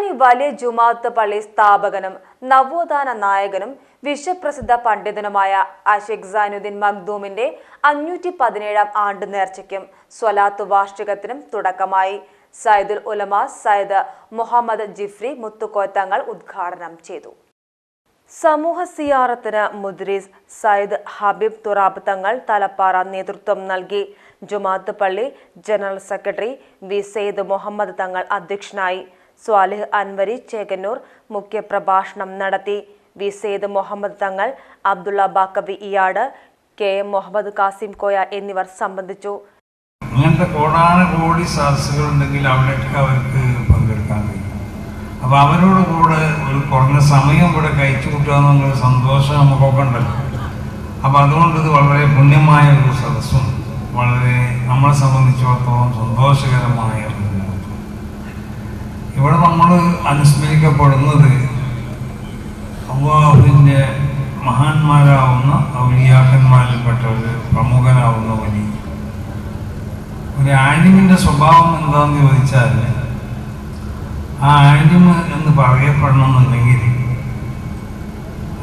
പൊന്നാനി വലിയ ജുമാഅത്ത് പള്ളി സ്ഥാപകനും നവോത്ഥാന നായകനും വിശ്വപ്രസിദ്ധ പണ്ഡിതനുമായ അഷേഖ് സൈനുദ്ദീൻ മഖ്ദൂമിന്റെ അഞ്ഞൂറ്റി പതിനേഴാം ആണ്ട് നേർച്ചയ്ക്കും സ്വലാത്ത് വാർഷികത്തിനും തുടക്കമായി. സയ്യിദുൽ ഉലമ സയ്യിദ് മുഹമ്മദ് ജിഫ്രി മുത്തുക്കോത്തങ്ങൾ ഉദ്ഘാടനം ചെയ്തു. സമൂഹ സിയാറത്തിന് മുദ്രീസ് സയ്യിദ് ഹബീബ് തുറാബ് തങ്ങൾ തലപ്പാറ നേതൃത്വം നൽകി. ജുമാത്ത് പള്ളി general secretary V Sayed Muhammad Thangal അധ്യക്ഷനായി. സ്വാലിഹ് അൻവരി ചേകന്നൂർ മുഖ്യപ്രഭാഷണം നടത്തി. വി. സെയ്ദ് മുഹമ്മദ് തങ്ങൾ അബ്ദുള്ള ബാക്കബി ഇയാട് കെ. എം മുഹമ്മദ് കാസിം കോയ എന്നിവർ സംബന്ധിച്ചു. അങ്ങനത്തെ കോടാന കോടി സദസ്സുകൾ ഉണ്ടെങ്കിൽ അവിടെയൊക്കെ അവർക്ക് പങ്കെടുക്കാൻ കഴിയും. അപ്പൊ അവരോട് കൂടെ ഒരു കുറഞ്ഞ സമയം ഇവിടെ കഴിച്ചു കൂട്ടുക സന്തോഷം നമുക്കൊക്കെ ഉണ്ടല്ലോ. അപ്പൊ അതുകൊണ്ട് ഇത് വളരെ പുണ്യമായ ഒരു സദസ്സും വളരെ നമ്മളെ സംബന്ധിച്ചിടത്തോളം സന്തോഷകരമായ. ഇവിടെ നമ്മൾ അനുസ്മരിക്കപ്പെടുന്നത് അള്ളാഹുവിന്റെ മഹാന്മാരാവുന്ന ഔലിയാക്കന്മാരിൽപ്പെട്ട ഒരു പ്രമുഖനാവുന്ന വലിയ ഒരു ആനിമിന്റെ സ്വഭാവം എന്താണെന്ന് ചോദിച്ചാൽ ആ ആനിമ് എന്ന് പറയപ്പെടണമെന്നുണ്ടെങ്കിൽ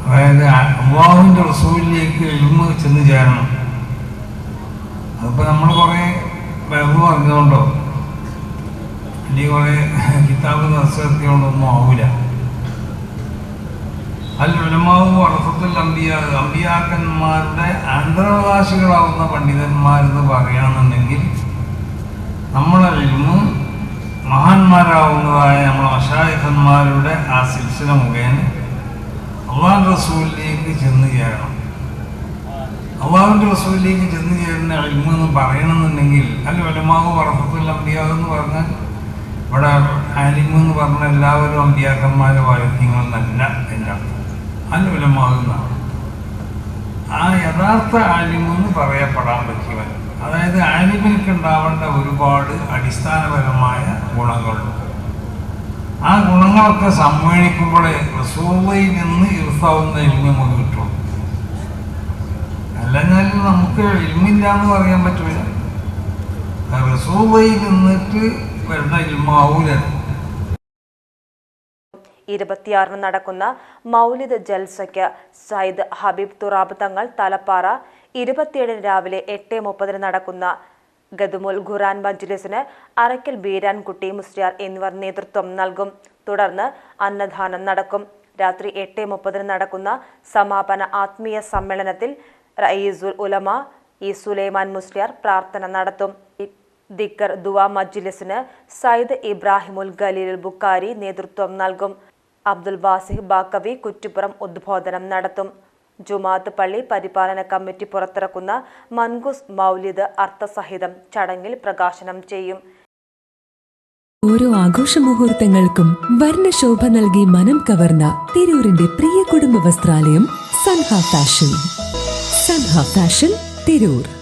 അതായത് അള്ളാഹുവിന്റെ റസൂലിലേക്ക് എഴുമ ചെന്ന് ചേരണം. അതിപ്പോൾ നമ്മൾ കുറേ വെറുതെ പറഞ്ഞതുകൊണ്ടോ അല്ലെങ്കിൽ കുറേ കിതാബ് നിർത്തിയോണ്ടൊന്നും ആവില്ല അൽ ഉലമാവ് അറഫത്തുൽ അമ്പിയ അമ്പിയാക്കന്മാരുടെ അന്തരവകാശികളാവുന്ന പണ്ഡിതന്മാരെന്ന് പറയുകയാണെന്നുണ്ടെങ്കിൽ നമ്മളെ മഹാന്മാരാവുന്നതായ നമ്മളെ മഷായിഖന്മാരുടെ ആ സിൽസില മുഖേന അള്ളാഹ് റസൂലിലേക്ക് ചെന്ന് ചേരണം. അള്ളാഹുവിന്റെ റസൂലിലേക്ക് ചെന്ന് ചേരുന്ന അഴിമെന്ന് പറയണമെന്നുണ്ടെങ്കിൽ അല്ല വലമാവ് വറഫത്തുൽ അമ്പിയാവെന്ന് പറഞ്ഞാൽ ഇവിടെ ആലിമ് എന്ന് പറഞ്ഞ എല്ലാവരും അമ്പ്യാക്കന്മാരെ വായുദ്യങ്ങളെന്നല്ല എന്റെ അനുകൂലമാകുന്ന ആ യഥാർത്ഥ ആലിമെന്ന് പറയപ്പെടാൻ പറ്റിയവൻ. അതായത് ആലിമിനൊക്കെ ഉണ്ടാവേണ്ട ഒരുപാട് അടിസ്ഥാനപരമായ ഗുണങ്ങളുണ്ട്. ആ ഗുണങ്ങളൊക്കെ സമ്മേളിക്കുമ്പോഴേ റസൂളയിൽ നിന്ന് ഇർത്താവുന്ന ഇൽമ കിട്ടുള്ളൂ അല്ലെങ്കിൽ നമുക്ക് ഇൽമില്ല എന്ന് പറയാൻ പറ്റില്ല റസൂളയിൽ നിന്നിട്ട് വരുന്ന ഇൽമാവൂല ഇരുപത്തിയാറിന് നടക്കുന്ന മൗലിദ് ജൽസയ്ക്ക് സയ്യിദ് ഹബീബ് തുറാബ് തങ്ങൾ തലപ്പാറ ഇരുപത്തിയേഴിന് രാവിലെ എട്ട് മുപ്പതിന് നടക്കുന്ന ഗദുമുൽ ഖുറാൻ മജ്ലിസിന് അറയ്ക്കൽ ബീരാൻകുട്ടി മുസ്ലിയാർ എന്നിവർ നേതൃത്വം നൽകും. തുടർന്ന് അന്നദാനം നടക്കും. രാത്രി എട്ട് മുപ്പതിന് നടക്കുന്ന സമാപന ആത്മീയ സമ്മേളനത്തിൽ റയീസുൽ ഉലമ ഇ സുലൈമാൻ മുസ്ലിയാർ പ്രാർത്ഥന നടത്തും. ദിക്കർ ദുവ മജ്ലിസിന് സയ്യിദ് ഇബ്രാഹിമുൽ ഖലീൽ ബുക്കാരി നേതൃത്വം നൽകും. അബ്ദുൽ വാസിഹ് ബാക്കവി കുറ്റിപ്പുറം ഉദ്ബോധനം നടത്തും. ജുമാത്ത് പള്ളി പരിപാലന കമ്മിറ്റി പുറത്തിറക്കുന്ന മൻഗുസ് മൗലിദ് അർത്ഥസഹിതം ചടങ്ങിൽ പ്രകാശനം ചെയ്യും. ഓരോ ആഘോഷ മുഹൂർത്തങ്ങൾക്കും വർണശോഭ നൽകി മനം കവർന്ന തിരൂരിന്റെ പ്രിയ കുടുംബ വസ്ത്രാലയം Sanha fashion. Sanha fashion interior.